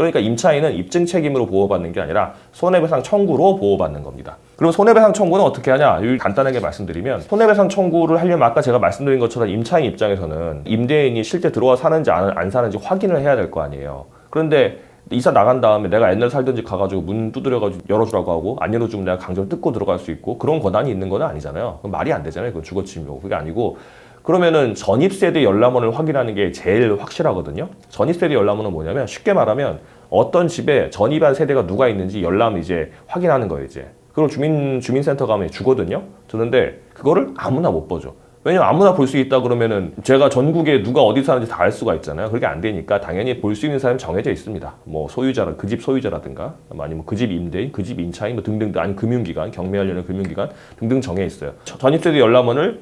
그러니까 임차인은 입증 책임으로 보호받는 게 아니라 손해배상 청구로 보호받는 겁니다. 그럼 손해배상 청구는 어떻게 하냐? 간단하게 말씀드리면 손해배상 청구를 하려면 아까 제가 말씀드린 것처럼 임차인 입장에서는 임대인이 실제 들어와 사는지 안, 안 사는지 확인을 해야 될 거 아니에요. 그런데 이사 나간 다음에 내가 옛날 살던 집 가가지고 문 두드려가지고 열어주라고 하고 안 열어주면 내가 강제로 뜯고 들어갈 수 있고 그런 권한이 있는 건 아니잖아요. 그건 말이 안 되잖아요. 그건 주거침입이고 그게 아니고 그러면은 전입세대 열람원을 확인하는 게 제일 확실하거든요. 전입세대 열람원은 뭐냐면 쉽게 말하면 어떤 집에 전입한 세대가 누가 있는지 열람 이제 확인하는 거예요 이제. 그걸 주민 주민센터 가면 주거든요. 주는데 그거를 아무나 못 보죠. 왜냐면 아무나 볼 수 있다 그러면은 제가 전국에 누가 어디 사는지 다 알 수가 있잖아요. 그게 안 되니까 당연히 볼 수 있는 사람이 정해져 있습니다. 뭐 소유자라 그 집 소유자라든가 아니면 그 집 임대인, 그집 인차인 뭐 등등 아니 금융기관, 경매 관련된 금융기관 등등 정해 있어요. 전입세대 열람원을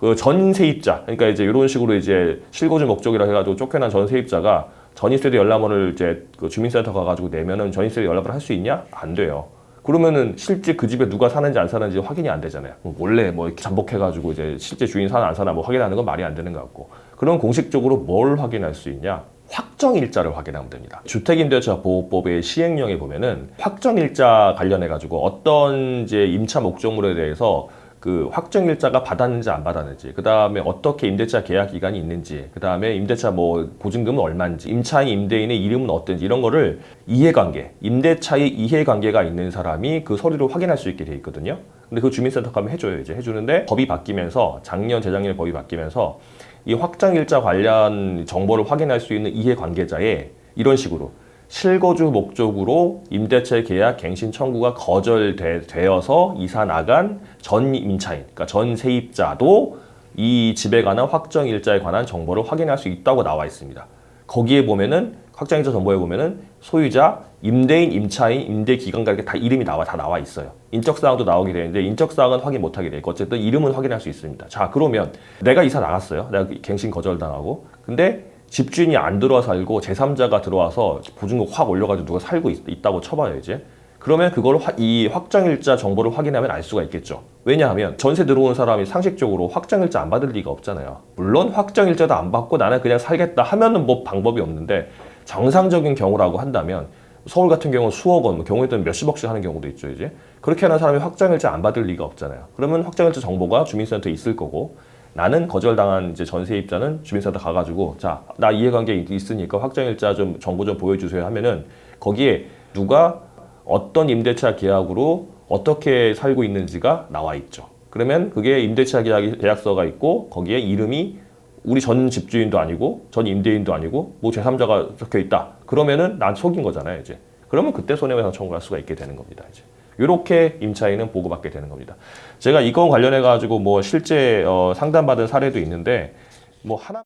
그 전세입자 그러니까 이제 이런 식으로 이제 실거주 목적이라 해가지고 쫓겨난 전세입자가 전입세대 열람원을 이제 그 주민센터 가가지고 내면은 전입세대 열람을 할 수 있냐? 안 돼요. 그러면은 실제 그 집에 누가 사는지 안 사는지 확인이 안 되잖아요. 뭐 원래 뭐 이렇게 잠복해가지고 이제 실제 주인 사나 안 사나 뭐 확인하는 건 말이 안 되는 것 같고. 그럼 공식적으로 뭘 확인할 수 있냐? 확정일자를 확인하면 됩니다. 주택임대차 보호법의 시행령에 보면은 확정일자 관련해 가지고 어떤 이제 임차 목적물에 대해서 그 확정일자가 받았는지 안 받았는지, 그 다음에 어떻게 임대차 계약 기간이 있는지, 그 다음에 임대차 뭐 보증금은 얼마인지, 임차인 임대인의 이름은 어떤지 이런 거를 이해관계, 임대차의 이해관계가 있는 사람이 그 서류를 확인할 수 있게 돼 있거든요. 근데 그 주민센터 가면 해줘요 이제 해주는데 법이 바뀌면서 작년 재작년에 법이 바뀌면서 이 확정일자 관련 정보를 확인할 수 있는 이해관계자에 이런 식으로 실거주 목적으로 임대차 계약 갱신 청구가 거절되어서 이사 나간 전 임차인, 그러니까 전 세입자도 이 집에 관한 확정 일자에 관한 정보를 확인할 수 있다고 나와 있습니다. 거기에 보면은 확정일자 정보에 보면은 소유자, 임대인, 임차인, 임대 기관과 이렇게 다 이름이 나와 다 나와 있어요. 인적 사항도 나오게 되는데 인적 사항은 확인 못 하게 되고 어쨌든 이름은 확인할 수 있습니다. 자 그러면 내가 이사 나갔어요. 내가 갱신 거절당하고 근데 집주인이 안 들어와 살고 제3자가 들어와서 보증금 확 올려가지고 누가 살고 있, 다고 쳐봐요 이제. 그러면 그걸 화- 이 확정일자 정보를 확인하면 알 수가 있겠죠. 왜냐하면 전세 들어온 사람이 상식적으로 확정일자 안 받을 리가 없잖아요. 물론 확정일자도 안 받고 나는 그냥 살겠다 하면은 뭐 방법이 없는데 정상적인 경우라고 한다면 서울 같은 경우는 수억 원, 뭐 경우에 따르면 몇십억씩 하는 경우도 있죠 이제. 그렇게 하는 사람이 확정일자 안 받을 리가 없잖아요. 그러면 확정일자 정보가 주민센터에 있을 거고 나는 거절당한 이제 전세입자는 주민센터 가가지고 자 나 이해관계 있- 있으니까 확정일자 좀 정보 좀 보여주세요 하면은 거기에 누가 어떤 임대차 계약으로 어떻게 살고 있는지가 나와 있죠. 그러면 그게 임대차 계약, 계약서가 있고 거기에 이름이 우리 전 집주인도 아니고 전 임대인도 아니고 뭐 제3자가 적혀 있다. 그러면은 난 속인 거잖아요, 이제. 그러면 그때 손해배상 청구할 수가 있게 되는 겁니다, 이제. 이렇게 임차인은 보고받게 되는 겁니다. 제가 이 건 관련해 가지고 뭐 실제 어, 상담받은 사례도 있는데 뭐 하나